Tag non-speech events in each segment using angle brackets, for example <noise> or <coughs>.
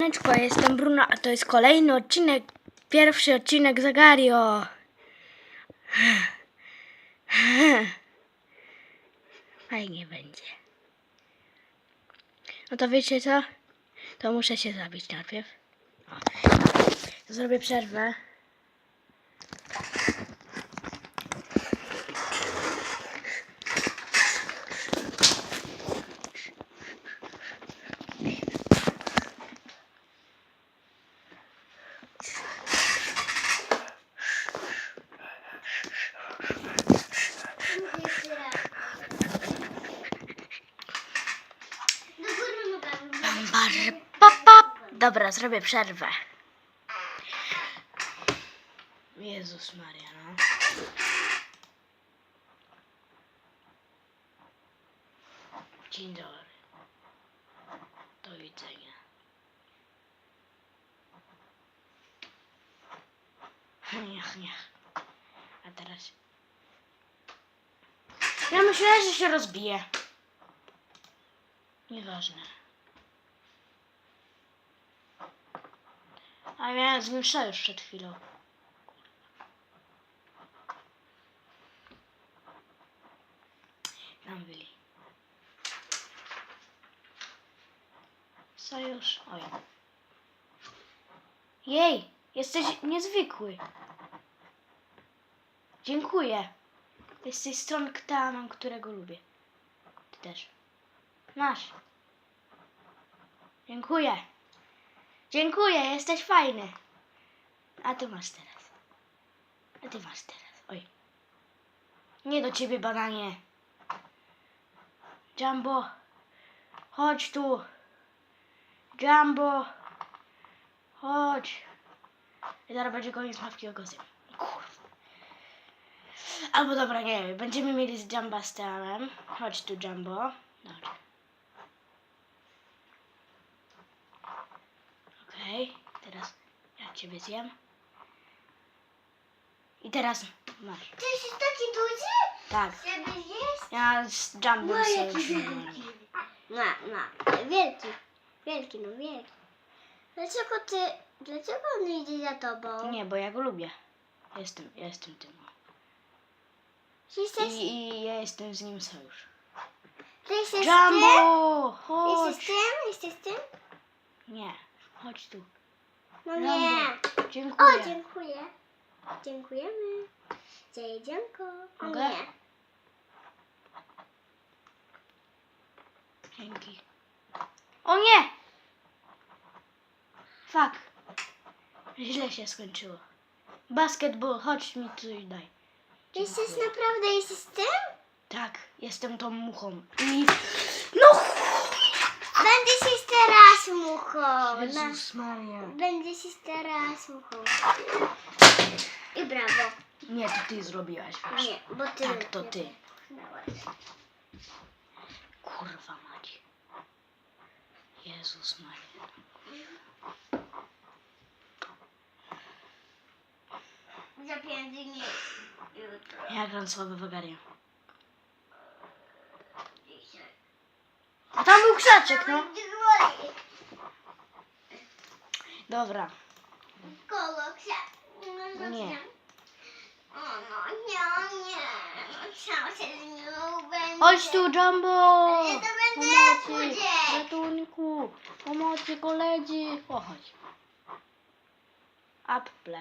Siemaneczko, jestem Bruno, a to jest kolejny odcinek, pierwszy odcinek Zagario. Fajnie będzie. No to wiecie co? To muszę się zabić najpierw. O. Zrobię przerwę. Dobra, zrobię przerwę. Jezus Maria, no. Dzień dobry. Do widzenia. Niech, niech. A teraz... Ja myślałem, że się rozbije. Nieważne. A miałem z nim sojusz przed chwilą. Tam byli. Sojusz. Oj. Jej, jesteś niezwykły. Dziękuję. Jesteś stron Ktanem, którego lubię. Ty też. Masz. Dziękuję. Dziękuję, jesteś fajny. A ty masz teraz. A ty masz teraz. Oj. Nie do ciebie, bananie. Jumbo. Chodź tu. Jumbo. Chodź. I zaraz będzie koniec mawki o gozem. Kurwa. Albo dobra, nie wiem. Będziemy mieli z Jumba z. Chodź tu, Jumbo. Dobra. Okej, teraz ja ciebie zjem. I teraz masz. Ty jesteś taki duży? Tak. Żeby jeść? Ja z Jumbem No sobie wielki. No, no. Wielki. Wielki, no wielki. Dlaczego ty... Dlaczego on idzie za tobą? Nie, bo ja go lubię. Jestem, ja jestem tym. Ty jesteś... I, I ja jestem z nim sojusz. Ty jesteś tym? Jumbo! Jesteś tym? Jesteś tym? Nie, chodź tu. No nie. Dziękuję. O, dziękuję. Dziękujemy. Jedzonko. O Mogę? nie. Dzięki. O nie! Fuck. Źle się skończyło. Basketball, chodź mi coś daj. Jesteś Dziękuję. naprawdę, jesteś tym? Tak, jestem tą muchą. I... No! Będę się teraz muchą. Na... Jezus Maria. Będę się teraz muchą. I brawo. Nie, to ty zrobiłaś, wiesz. Nie, bo ty... Tak, to ty. Kurwa mać. Jezus Maria. Za pięć dni. Jutro. Ja gram słabe wagarię. Dzisiaj. A tam był krzaczek, no. Będzie. Dobra. Koło krzak. No, Nie. O no, nie, nie. No, chciałam się z nią będzie. Chodź tu, Jumbo! Ale to będę Pomocy! chudzieć. Ratunku! Pomocy koledzy! O, chodź. Apple.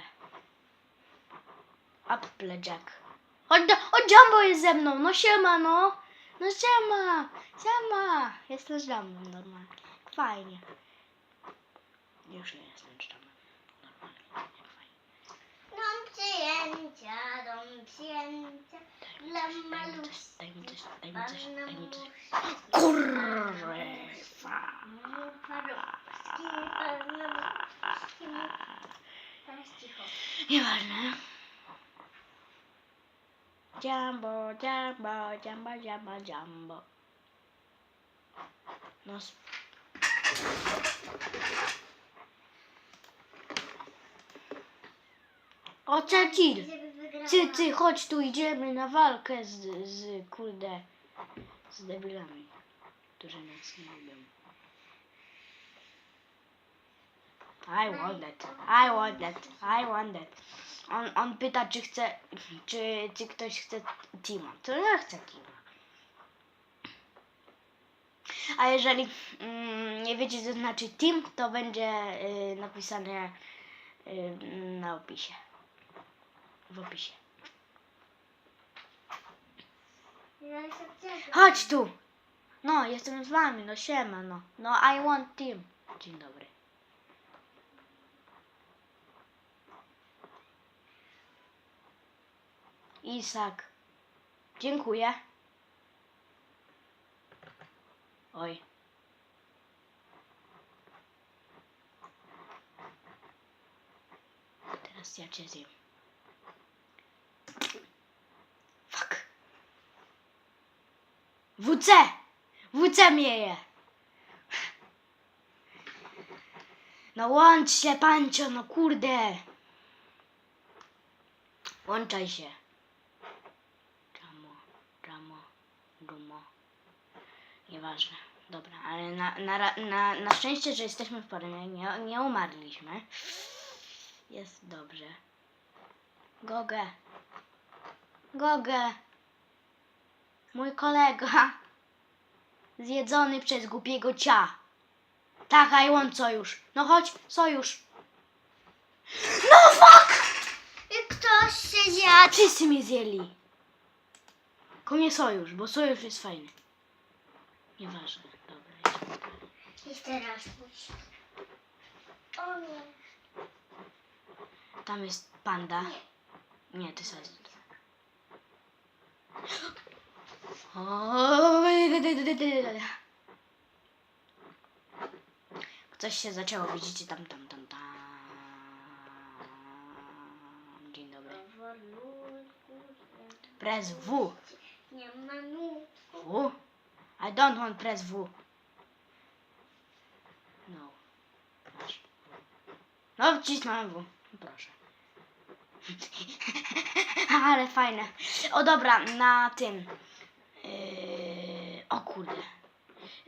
Apple Jack. Chodź, do, o, Jumbo jest ze mną! No siema, no! No siema! Siema! Jestem z Jumbo normalnie. Fajnie. Już nie jestem Jumbo. Normalnie. jak Fajnie. Dom przyjęcia, dom przyjęcia. Dla maluszki. daj mi coś, daj mi coś, daj mi coś. Kurwa! Nieważne. Jumbo, jumbo, jumbo, jumbo, jumbo. No. O, wygrała. Ty, ty, chodź tu, idziemy na walkę z, z kurde, z debilami, którzy nas nie lubią. I want that. I want that. I want that. On, on pyta, czy chce, czy, czy ktoś chce Tima. To ja chcę Tima. A jeżeli mm, nie wiecie, co znaczy Team, to będzie y, napisane y, na opisie. W opisie. Cieszę. Chodź tu! No, jestem z wami, no siema, no. No, I want team. Dzień dobry. Isak. Dziękuję. Oj. Teraz ja cię zjem. WC! WC mieje! No łącz się, Pancio, no kurde! Łączaj się. Czamo, czamo, dumo. Nieważne. Dobra, ale na, na, na, na szczęście, że jesteśmy w formie, nie, nie umarliśmy. Jest dobrze. Gogę. Gogę. Mój kolega. Zjedzony przez głupiego cia. Tak, I want sojusz. No chodź, sojusz. No fuck! I ktoś się A zjadł. wszyscy mnie zjeli. Tylko nie sojusz, bo sojusz jest fajny. Nieważne. Dobra, dalej. I teraz pójdź. O nie. Tam jest panda. Nie, to jest. O, Coś się zaczęło, widzicie tam, tam, tam, tam. Dzień dobry. Press W. Nie ma. W? I don't want press W. No. No, wcisnąłem W. Proszę. <laughs> Ale fajne. O dobra, na tym. Kurde.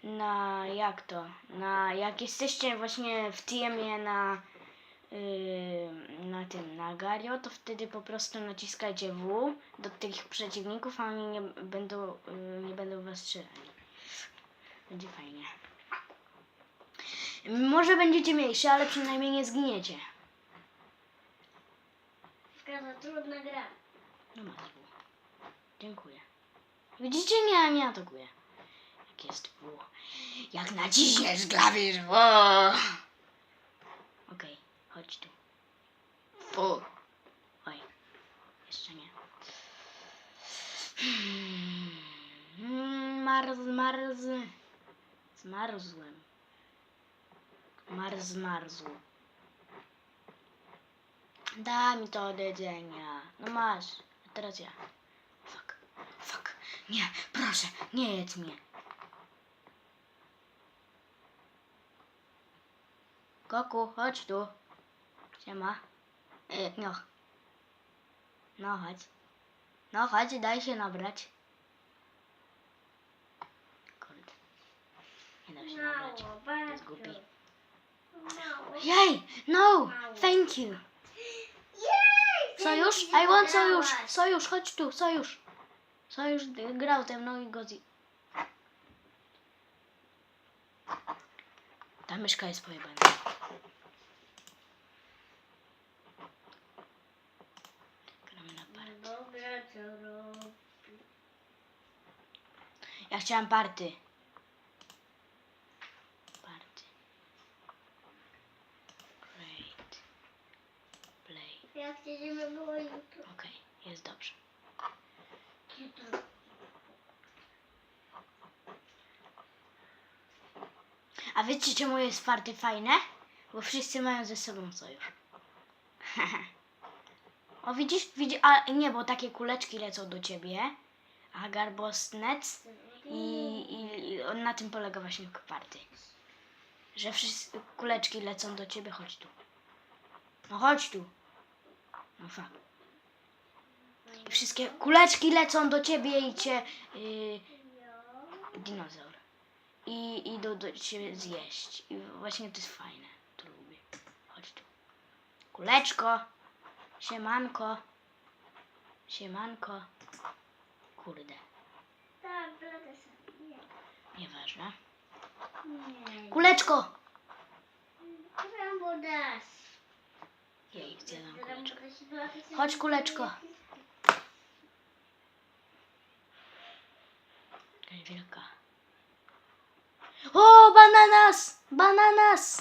Na jak to? Na jak jesteście właśnie w teamie na yy, na tym, na Gario, to wtedy po prostu naciskajcie W do tych przeciwników, a oni nie będą, yy, nie będą was strzelali. Będzie fajnie. Może będziecie mniejsi, ale przynajmniej nie zginiecie. Szkoda, trudna gra. No masz. Dziękuję. Widzicie? Nie, nie atakuję. Jest W. Jak naciśniesz klawisz W. Okej, chodź tu. W. Oj, jeszcze nie. Hmm, Marz, marz. Zmarzłem. Marz, zmarzł. Mi to do jedzenia. No masz. A teraz ja. Fuck. Fuck. Nie, proszę, nie jedz mnie. Koku, chodź tu. Siema. E, no. No chodź. No chodź, daj się nabrać. Kurde. Nie da się nabrać. Mało, jest głupi. Jej! No! Thank you! Sojusz? I want sojusz! Sojusz, chodź tu, sojusz! Sojusz grał ze mną i go zje... Ta myszka jest pojebana. Gramy na party. Dobra, co robi? Ja chciałem party. Party. Great. Play. Ja chcę, żeby było jutro. Okej, jest dobrze. Jutro. A wiecie czemu jest party fajne? Bo wszyscy mają ze sobą sojusz. <laughs> o widzisz? Widzi, a nie, bo takie kuleczki lecą do ciebie. A garbosnec i, i, i on na tym polega właśnie party. Że wszyscy kuleczki lecą do ciebie, chodź tu. No chodź tu. No fuck. I wszystkie kuleczki lecą do ciebie i cię... Yy, dinozaur. I idą do ciebie zjeść. I właśnie to jest fajne. To lubię. Chodź Kuleczko. Siemanko. Siemanko. Kurde, Tak, blada sobie. Nie. nieważne. Nie. Kuleczko! Rambo dasz. Jej, zjadam Rambo kuleczko. Chodź, kuleczko. Jakaś wielka. O, bananas! Bananas!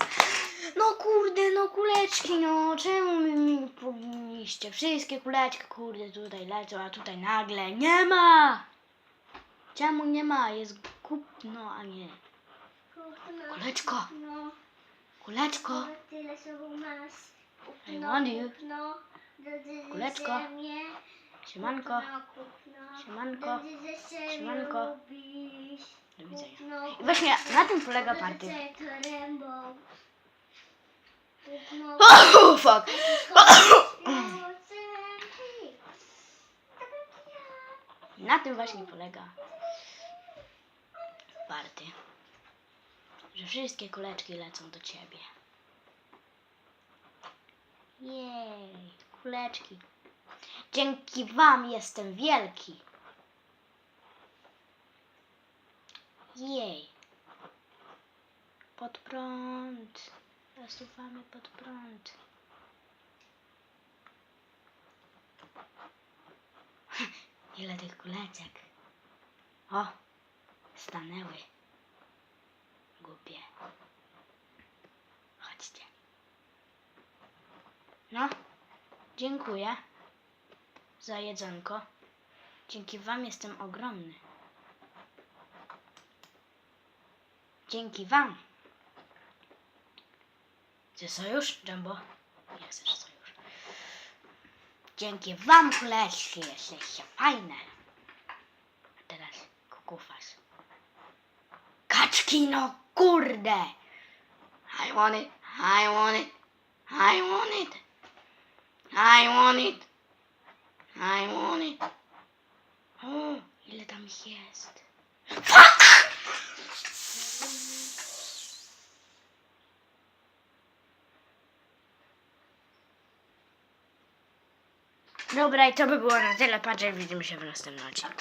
No kurde, no kuleczki, no czemu mi, mi powinniście? Wszystkie kuleczki, kurde, tutaj lecą, a tutaj nagle nie ma! Czemu nie ma? Jest kupno, a nie. Kuleczko. Kuleczko! Tyle sobą masz. I want you. Kupno. Kuleczko. ziemię. Siemanko. Kupno, kupno. Siemanko. Dodzy ze ziemię Siemanko. lubisz. Do widzenia. Kupno, I właśnie na tym polega party. Kupno. Oh, fuck! <coughs> Na tym właśnie polega Że wszystkie kuleczki lecą do ciebie. Jej, kuleczki. Dzięki wam jestem wielki. Jej. Pod prąd. Zasuwamy pod prąd. <laughs> Ile tych kuleczek. O, stanęły. Głupie. Chodźcie. No, dziękuję za jedzonko. Dzięki wam jestem ogromny. Dzięki wam. Chcesz sojusz, Jumbo? Nie chcesz sojusz. Dzięki wam, kuleczki, jesteście fajne. A teraz kukufas. Kaczki, no kurde! I want it, I want it, I want it. I want it. I want it. O, ile tam ich jest. Fuck! Dobra, i to by było na tyle. Patrzę, widzimy się w następnym odcinku.